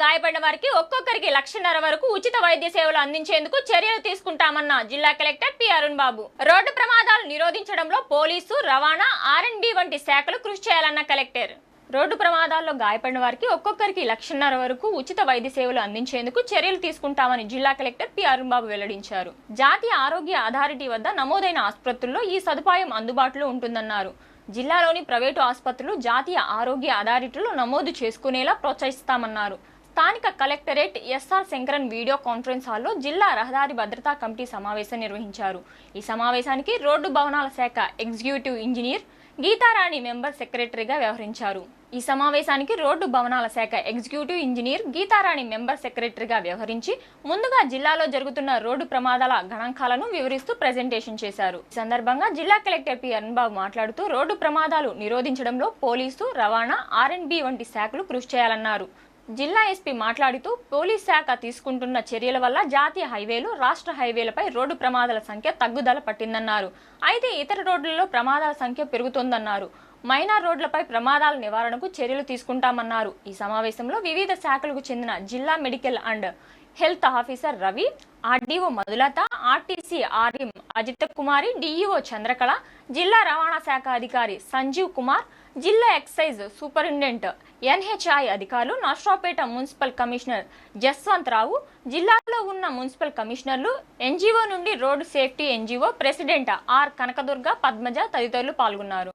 గాయపడిన వారికి ఒక్కొక్కరికి లక్షన్నర వరకు ఉచిత వైద్య సేవలు అందించేందుకు చర్యలు తీసుకుంటామన్న జిల్లా collector P Arun Babu. Road ప్రమాదాలు నిరోధించడంలో పోలీసు రవాణా ఆర్ఎండ్బి వంటి శాఖలు కృషి చేయాలన్న కలెక్టర్. రోడ్డు ప్రమాదాల్లో గాయపడిన వారికి ఒక్కొక్కరికి లక్షన్నర వరకు ఉచిత వైద్య సేవలు అందించేందుకు చర్యలు తీసుకుంటామని జిల్లా కలెక్టర్ పి అరుణ్ బాబు వెల్లడించారు. జాతీయ ఆరోగ్య అథారిటీ వద్ద నమోదైన ఆసుపత్రుల్లో ఈ సదుపాయం అందుబాటులో ఉంటుందన్నారు. జిల్లాలోని ప్రైవేటు ఆసుపత్రులు జాతీయ ఆరోగ్య అథారిటీలో నమోదు చేసుకునేలా ప్రోత్సహిస్తామన్నారు. స్థానిక collectorate S R Shankaran video conference హాల్లో జిల్లా రహదారి భద్రతా కమిటీ సమావేశం నిర్వహించారు. ఈ సమావేశానికి రోడ్డు భవనాల శాఖ ఎగ్జిక్యూటివ్ ఇంజనీర్ గీతారాణి మెంబర్ సెక్రటరీగా వ్యవహరించారు. ఈ సమావేశానికి రోడ్డు భవనాల శాఖ ఎగ్జిక్యూటివ్ ఇంజనీర్ గీతారాణి మెంబర్ సెక్రటరీగా వ్యవహరించి ముందుగా జిల్లాలో జరుగుతున్న రోడ్డు ప్రమాదాల గణాంకాలను వివరిస్తూ ప్రజెంటేషన్ చేశారు. ఈ సందర్భంగా జిల్లా కలెక్టర్ పి. అరుణ్బాబు మాట్లాడుతూ రోడ్డు ప్రమాదాలు నిరోధించడంలో పోలీసు రవాణా ఆర్ఎన్బి వంటి శాఖలు కృషి చేయాలన్నారు. జిల్లా ఎస్పీ మాట్లాడుతూ పోలీస్ శాఖ తీసుకుంటున్న చర్యల వల్ల జాతీయ హైవేలు రాష్ట్ర హైవేలపై రోడ్డు ప్రమాదాల సంఖ్య తగ్గుదల పట్టిందన్నారు. అయితే ఇతర రోడ్లలో ప్రమాదాల సంఖ్య పెరుగుతోందన్నారు. మైనార్ రోడ్లపై ప్రమాదాల నివారణకు చర్యలు తీసుకుంటామన్నారు. ఈ సమావేశంలో వివిధ శాఖలకు చెందిన జిల్లా medical and health officer Ravi RDO Madhulatha RTC RM Ajitha Kumari DEO Chandrakala జిల్లా రవాణా శాఖ అధికారి సంజీవ్ కుమార్ జిల్లా ఎక్సైజ్ సూపరింటెండెంట్ ఎన్హెచ్ఐ అధికారులు నర్సరావుపేట మున్సిపల్ కమిషనర్ జస్వంత్ రావు జిల్లాలో ఉన్న మున్సిపల్ కమిషనర్లు ఎన్జీఓ నుండి road safety NGO president R Kanakadurga Padmaja తదితరులు పాల్గొన్నారు.